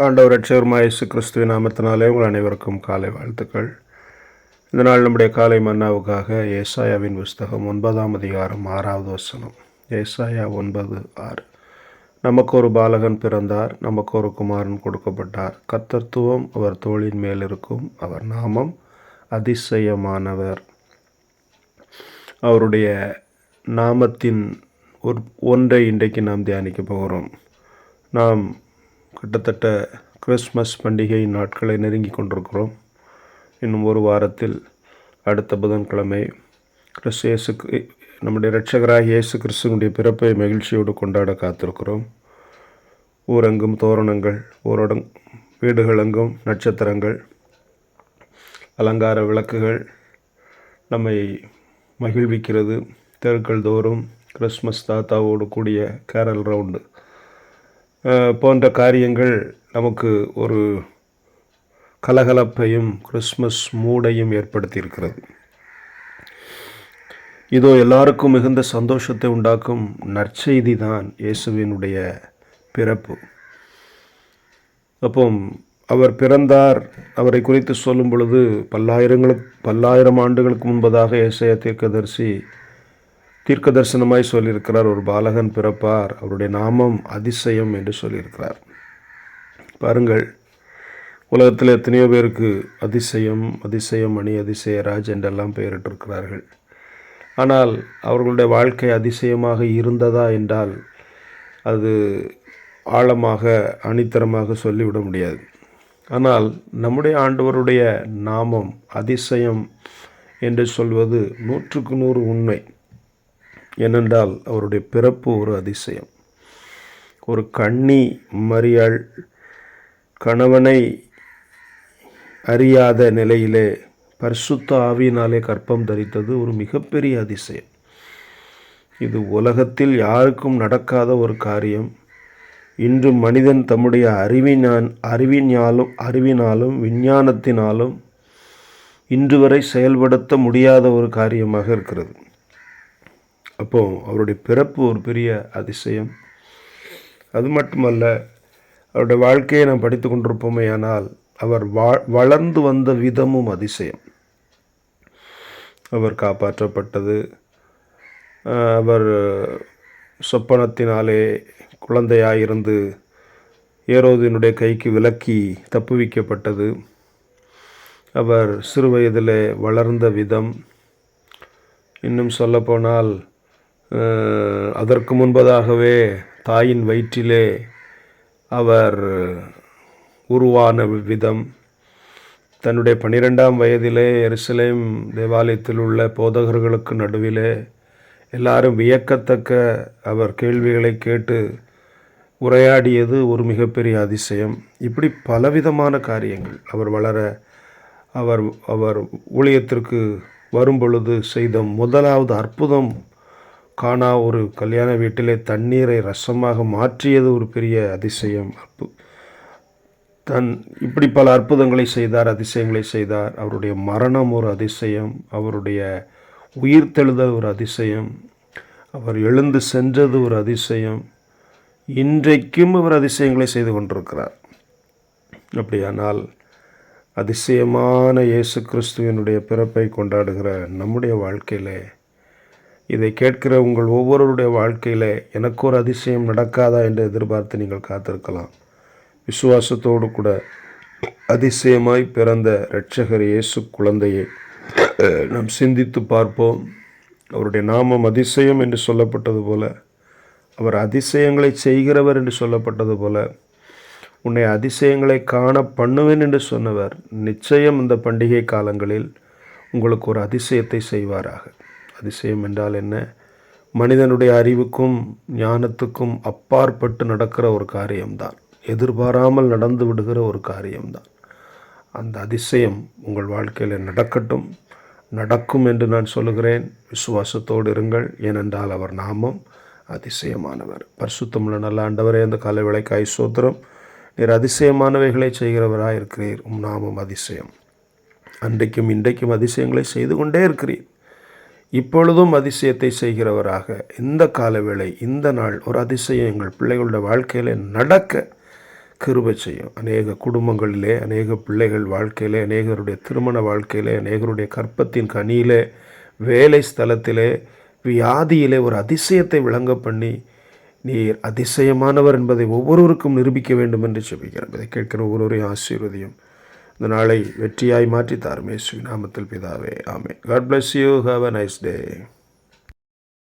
ஆண்டவர் ரட்சகர்மா இயேசு கிறிஸ்துவ நாமத்தினாலே உங்கள் அனைவருக்கும் காலை வாழ்த்துக்கள். இந்த நாள் நம்முடைய காலை மன்னாவுக்காக ஏசாயாவின் புஸ்தகம் ஒன்பதாம் அதிகாரம் ஆறாவது வசனம். ஏசாயா ஒன்பது ஆறு. நமக்கு ஒரு பாலகன் பிறந்தார் நமக்கு ஒரு குமாரன் கொடுக்கப்பட்டார். கத்தர்த்துவம் அவர் தோளின் மேல் இருக்கும் அவர் நாமம் அதிசயமானவர். அவருடைய நாமத்தின் ஒரு ஒன்றை இன்றைக்கு நாம் தியானிக்க போகிறோம். நாம் கிட்டத்தட்ட கிறிஸ்மஸ் பண்டிகை நாட்களை நெருங்கி கொண்டிருக்கிறோம். இன்னும் ஒரு வாரத்தில் அடுத்த புதன்கிழமை கிறிஸ்து இயேசு நம்முடைய இரட்சகராக இயேசு கிறிஸ்துவனுடைய பிறப்பை மகிழ்ச்சியோடு கொண்டாட காத்திருக்கிறோம். ஊரெங்கும் தோரணங்கள் ஊரடங் வீடுகளெங்கும் நட்சத்திரங்கள் அலங்கார விளக்குகள் நம்மை மகிழ்விக்கிறது. தெருக்கள் தோறும் கிறிஸ்மஸ் தாத்தாவோடு கூடிய கேரல் ரவுண்டு. போன்ற காரியங்கள் நமக்கு ஒரு கலகலப்பையும் கிறிஸ்மஸ் மூடையும் ஏற்படுத்தியிருக்கிறது. இதோ எல்லாருக்கும் மிகுந்த சந்தோஷத்தை உண்டாக்கும் நற்செய்தி தான் இயேசுவினுடைய பிறப்பு. அப்போ அவர் பிறந்தார். அவரை குறித்து சொல்லும் பொழுது பல்லாயிரங்களுக்கு பல்லாயிரம் ஆண்டுகளுக்கு முன்பதாக ஏசாயா தீர்க்கதரிசி தீர்க்க தரிசனமாய் சொல்லியிருக்கிறார். ஒரு பாலகன் பிறப்பார். அவருடைய நாமம் அதிசயம் என்று சொல்லியிருக்கிறார். பாருங்கள் உலகத்தில் எத்தனையோ பேருக்கு அதிசயம் அதிசயம் அணி அதிசயராஜ் என்றெல்லாம் பெயரிட்டிருக்கிறார்கள். ஆனால் அவர்களுடைய வாழ்க்கை அதிசயமாக இருந்ததா என்றால் அது ஆழமாக அணித்தரமாக சொல்லிவிட முடியாது. ஆனால் நம்முடைய ஆண்டவருடைய நாமம் அதிசயம் என்று சொல்வது நூற்றுக்கு நூறு உண்மை. ஏனென்றால் அவருடைய பிறப்பு ஒரு அதிசயம். ஒரு கண்ணி மரியாள் கணவனை அறியாத நிலையிலே பரிசுத்த ஆவியினாலே கற்பம் தரித்தது ஒரு மிகப்பெரிய அதிசயம். இது உலகத்தில் யாருக்கும் நடக்காத ஒரு காரியம். இன்று மனிதன் தம்முடைய அறிவினான் அறிவினாலும் அறிவினாலும் விஞ்ஞானத்தினாலும் இன்று வரை செயல்படுத்த முடியாத ஒரு காரியமாக இருக்கிறது. அப்போது அவருடைய பிறப்பு ஒரு பெரிய அதிசயம். அது மட்டுமல்ல அவருடைய வாழ்க்கையை நாம் படித்து கொண்டிருப்போமேயானால் அவர் வா வளர்ந்து வந்த விதமும் அதிசயம். அவர் காப்பாற்றப்பட்டது. அவர் சொப்பனத்தினாலே குழந்தையாயிருந்து ஏரோதினுடைய கைக்கு விலக்கி தப்புவிக்கப்பட்டது. அவர் சிறு வயதிலே வளர்ந்த விதம். இன்னும் சொல்லப்போனால் அதற்கு முன்பதாகவே தாயின் வயிற்றிலே அவர் உருவான விதம் தன்னுடைய பன்னிரெண்டாம் வயதிலே எருசலேம் தேவாலயத்தில் உள்ள போதகர்களுக்கு நடுவிலே எல்லாரும் வியக்கத்தக்க அவர் கேள்விகளை கேட்டு உரையாடியது ஒரு மிகப்பெரிய அதிசயம். இப்படி பலவிதமான காரியங்கள் அவர் வளர அவர் அவர் ஊழியத்திற்கு வரும்பொழுது செய்த முதலாவது அற்புதம் காணா ஒரு கல்யாண வீட்டிலே தண்ணீரை ரசமாக மாற்றியது ஒரு பெரிய அதிசயம். அற்பு தன் இப்படி பல அற்புதங்களை செய்தார் அதிசயங்களை செய்தார். அவருடைய மரணம் ஒரு அதிசயம். அவருடைய உயிர் தெழுத ஒரு அதிசயம். அவர் எழுந்து சென்றது ஒரு அதிசயம். இன்றைக்கும் அவர் அதிசயங்களை செய்து கொண்டிருக்கிறார். அப்படியானால் அதிசயமான இயேசு கிறிஸ்துவனுடைய பிறப்பை கொண்டாடுகிற நம்முடைய வாழ்க்கையிலே இதை கேட்கிற உங்கள் ஒவ்வொருவருடைய வாழ்க்கையில் எனக்கு ஒரு அதிசயம் நடக்காதா என்று எதிர்பார்த்து நீங்கள் காத்திருக்கலாம். விசுவாசத்தோடு கூட அதிசயமாய் பிறந்த இரட்சகர் இயேசு குழந்தையை நாம் சிந்தித்து பார்ப்போம். அவருடைய நாமம் அதிசயம் என்று சொல்லப்பட்டது போல அவர் அதிசயங்களை செய்கிறவர் என்று சொல்லப்பட்டது போல உன்னை அதிசயங்களை காண பண்ணுவேன் என்று சொன்னவர் நிச்சயம் இந்த பண்டிகை காலங்களில் உங்களுக்கு ஒரு அதிசயத்தை செய்வாராக. அதிசயம் என்றால் என்ன? மனிதனுடைய அறிவுக்கும் ஞானத்துக்கும் அப்பாற்பட்டு நடக்கிற ஒரு காரியம்தான். எதிர்பாராமல் நடந்து விடுகிற ஒரு காரியம்தான். அந்த அதிசயம் உங்கள் வாழ்க்கையில் நடக்கட்டும் நடக்கும் என்று நான் சொல்லுகிறேன். விசுவாசத்தோடு இருங்கள். ஏனென்றால் அவர் நாமம் அதிசயமானவர். பரிசுத்தமுள்ள நல்ல ஆண்டவரே அந்த காலை விளைக்காய் சோத்திரம். நீர் அதிசயமானவைகளை செய்கிறவராக இருக்கிறீர் உம் நாமம் அதிசயம். அன்றைக்கும் இன்றைக்கும் அதிசயங்களை செய்து கொண்டே இருக்கிறீர். இப்பொழுதும் அதிசயத்தை செய்கிறவராக இந்த காலவேளை இந்த நாள் ஒரு அதிசயம் எங்கள் பிள்ளைகளோட வாழ்க்கையில் நடக்க கிருபை செய்யும். அநேக குடும்பங்களிலே அநேக பிள்ளைகள் வாழ்க்கையிலே அநேகருடைய திருமண வாழ்க்கையிலே அநேகருடைய கற்பத்தின் கனியிலே வேலை ஸ்தலத்திலே வியாதியிலே ஒரு அதிசயத்தை விளங்க பண்ணி நீர் அதிசயமானவர் என்பதை ஒவ்வொருவருக்கும் நிரூபிக்க வேண்டும் என்று செபிக்கிறேன். இதை கேட்கிற ஒவ்வொருவரையும் ஆசீர்வதியும். இந்த நாளை வெற்றியாய் மாற்றி தாருமே ஸ்ரீநாமத்தில் பிதாவே. ஆமே God bless you have a nice day